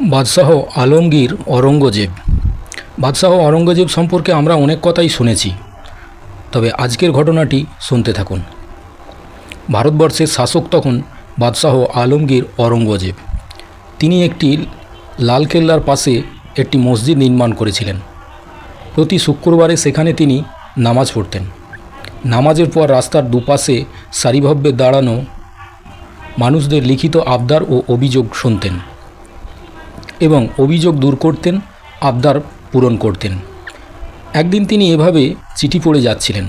বাদশাহ আলমগীর অরঙ্গজেব বাদশাহ অরঙ্গজেব সম্পর্কে আমরা অনেক কথাই শুনেছি, তবে আজকের ঘটনাটি শুনতে থাকুন। ভারতবর্ষের শাসক তখন বাদশাহ আলমগীর অরঙ্গজেব তিনি একটি লালকেল্লার পাশে একটি মসজিদ নির্মাণ করেছিলেন। প্রতি শুক্রবারে সেখানে তিনি নামাজ পড়তেন। নামাজের পর রাস্তার দুপাশে সারিভাবে দাঁড়ানো মানুষদের লিখিত আবদার ও অভিযোগ শুনতেন। এবং অভিযোগ দূর করতেন, আবদার পূরণ করতেন। একদিন তিনি এভাবে চিঠি পড়ে যাচ্ছিলেন।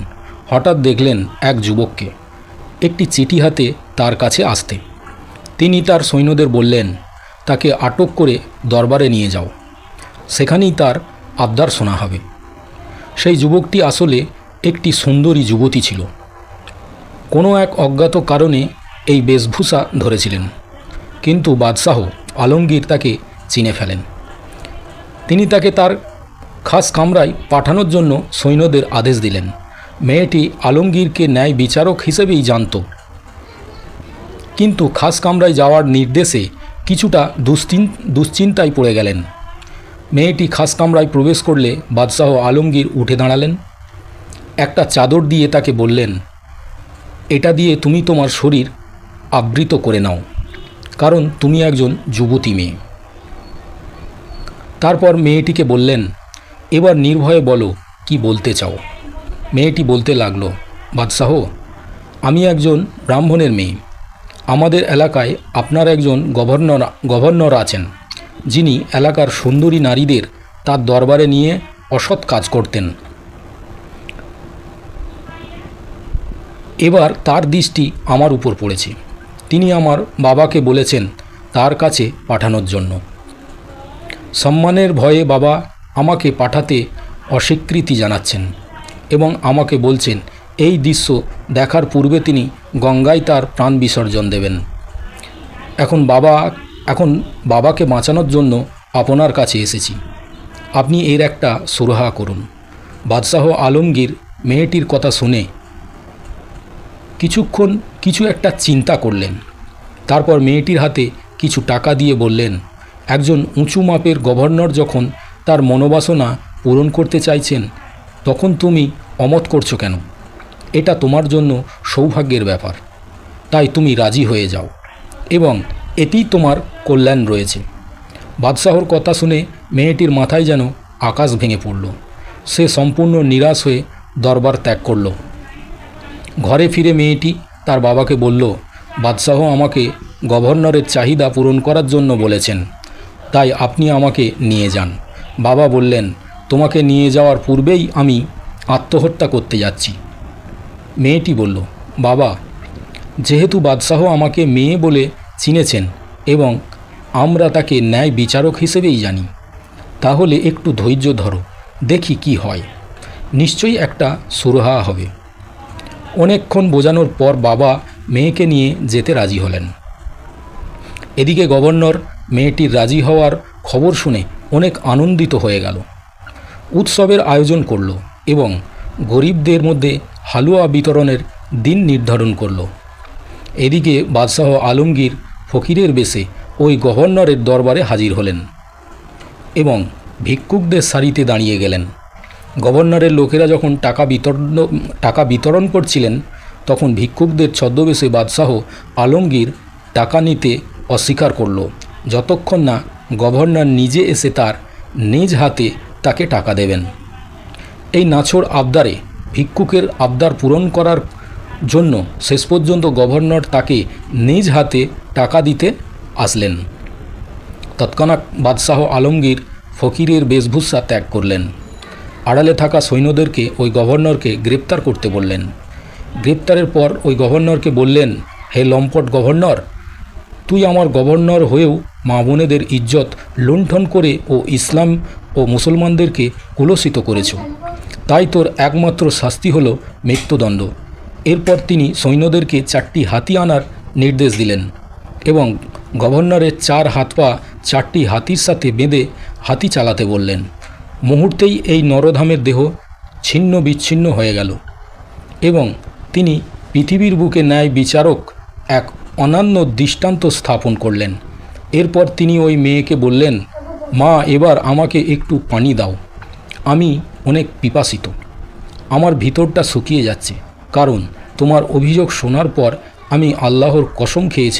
হঠাৎ দেখলেন এক যুবককে। একটি চিঠি হাতে তার কাছে আসতে। তিনি তার সৈন্যদের বললেন, তাকে আটক করে দরবারে নিয়ে যাও। সেখানেই তার আবদার শোনা হবে। সেই যুবকটি আসলে একটি সুন্দরী যুবতী ছিল। কোনো এক অজ্ঞাত কারণে এই বেশভূষা ধরেছিলেন। কিন্তু বাদশাহ আলমগীর তাকে চিনে ফেলেন। তিনি তাকে তার খাস কামরায় পাঠানোর জন্য সৈন্যদের আদেশ দিলেন। মেয়েটি আলমগীরকে ন্যায় বিচারক হিসেবেই জানত। কিন্তু খাস কামরায় যাওয়ার নির্দেশে কিছুটা দুশ্চিন, দুশ্চিন্তায় পড়ে গেলেন। মেয়েটি খাস কামরায় প্রবেশ করলে বাদশাহ আলমগীর উঠে দাঁড়ালেন। একটা চাদর দিয়ে তাকে বললেন, এটা দিয়ে তুমি তোমার শরীর আবৃত করে নাও, কারণ তুমি একজন যুবতী মেয়ে। তারপর মেয়েটিকে বললেন, এবার নির্ভয়ে বলো, কি বলতে চাও? মেয়েটি বলতে লাগল, বাদশাহ, আমি একজন ব্রাহ্মণের মেয়ে। আমাদের এলাকায় আপনার একজন গভর্নর গভর্নর আছেন, যিনি এলাকার সুন্দরী নারীদের তার দরবারে নিয়ে অসৎ কাজ করতেন। এবার তার দৃষ্টি আমার উপর পড়েছে। তিনি আমার বাবাকে বলেছেন, তার কাছে পাঠানোর জন্য। সম্মানের ভয়ে বাবা আমাকে পাঠাতে অস্বীকৃতি জানাচ্ছেন এবং আমাকে বলছেন, এই দৃশ্য দেখার পূর্বে তিনি গঙ্গায় তার প্রাণ বিসর্জন দেবেন। এখন বাবা, এখন বাবাকে বাঁচানোর জন্য আপনার কাছে এসেছি। আপনি এর একটা সুরাহা করুন। বাদশাহ আলমগীর মেয়েটির কথা শুনে কিছুক্ষণ কিছু একটা চিন্তা করলেন। তারপর মেয়েটির হাতে কিছু টাকা দিয়ে বললেন একজন উঁচু মাপের গভর্নর যখন তার মনোবাসনা পূরণ করতে চাইছেন, তখন তুমি অমত করছ কেন? এটা তোমার জন্য সৌভাগ্যের ব্যাপার। তাই তুমি রাজি হয়ে যাও। এবং এতেই তোমার কল্যাণ রয়েছে। বাদশাহর কথা শুনে মেয়েটির মাথায় যেন আকাশ ভেঙে পড়ল। সে সম্পূর্ণ নিরাশ হয়ে দরবার ত্যাগ করল। ঘরে ফিরে মেয়েটি তার বাবাকে বলল, বাদশাহ আমাকে গভর্নরের চাহিদা পূরণ করার জন্য বলেছেন। তাই আপনি আমাকে নিয়ে যান। বাবা বললেন, তোমাকে নিয়ে যাওয়ার পূর্বেই আমি আত্মহত্যা করতে যাচ্ছি। মেয়েটি বলল, বাবা, যেহেতু বাদশাহ আমাকে মেয়ে বলে চিনেছেন এবং আমরা তাকে ন্যায় বিচারক হিসেবেই জানি, তাহলে একটু ধৈর্য ধরো, দেখি কি হয়। নিশ্চয়ই একটা সুরহা হবে। অনেকক্ষণ বোঝানোর পর বাবা মেয়েকে নিয়ে যেতে রাজি হলেন। এদিকে গভর্নর মেয়েটির রাজি হওয়ার খবর শুনে অনেক আনন্দিত হয়ে গেল। উৎসবের আয়োজন করল এবং গরিবদের মধ্যে হালুয়া বিতরণের দিন নির্ধারণ করল। এদিকে বাদশাহ আলমগীর ফকিরের বেশে ওই গভর্নরের দরবারে হাজির হলেন এবং ভিক্ষুকদের সারিতে দাঁড়িয়ে গেলেন। গভর্নরের লোকেরা যখন টাকা বিতরণ টাকা বিতরণ করছিলেন, তখন ভিক্ষুকদের ছদ্মবেশে বাদশাহ আলমগীর টাকা নিতে অস্বীকার করল। যতক্ষণ না গভর্নর নিজে এসে তার নিজ হাতে তাকে টাকা দেবেন। এই নাছোড় আবদারে ভিক্ষুকের আবদার পূরণ করার জন্য শেষ পর্যন্ত গভর্নর তাকে নিজ হাতে টাকা দিতে আসলেন। তৎক্ষণাৎ বাদশাহ আলমগীর ফকিরের বেশভূষা ত্যাগ করলেন। আড়ালে থাকা সৈন্যদেরকে ওই গভর্নরকে গ্রেপ্তার করতে বললেন। গ্রেপ্তারের পর ওই গভর্নরকে বললেন, হে লম্পট গভর্নর তুই আমার গভর্নর হয়েও মা বোনেদের ইজ্জত লুণ্ঠন করে ও ইসলাম ও মুসলমানদেরকে কুলসিত করেছ। তাই তোর একমাত্র শাস্তি হলো মৃত্যুদণ্ড। এরপর তিনি সৈন্যদেরকে চারটি হাতি আনার নির্দেশ দিলেন এবং গভর্নরের চার হাত পা চারটি হাতির সাথে বেঁধে হাতি চালাতে বললেন। মুহূর্তেই এই নরধামের দেহ ছিন্ন বিচ্ছিন্ন হয়ে গেল এবং তিনি পৃথিবীর বুকে ন্যায় বিচারক এক অনন্য দৃষ্টান্ত স্থাপন করলেন। এরপর তিনি ওই মেয়েকে বললেন, মা, এবার আমাকে একটু পানি দাও। আমি অনেক পিপাসিত। আমার ভিতরটা শুকিয়ে যাচ্ছে। কারণ তোমার অভিযোগ শোনার পর আমি আল্লাহর কসম খেয়েছিলাম।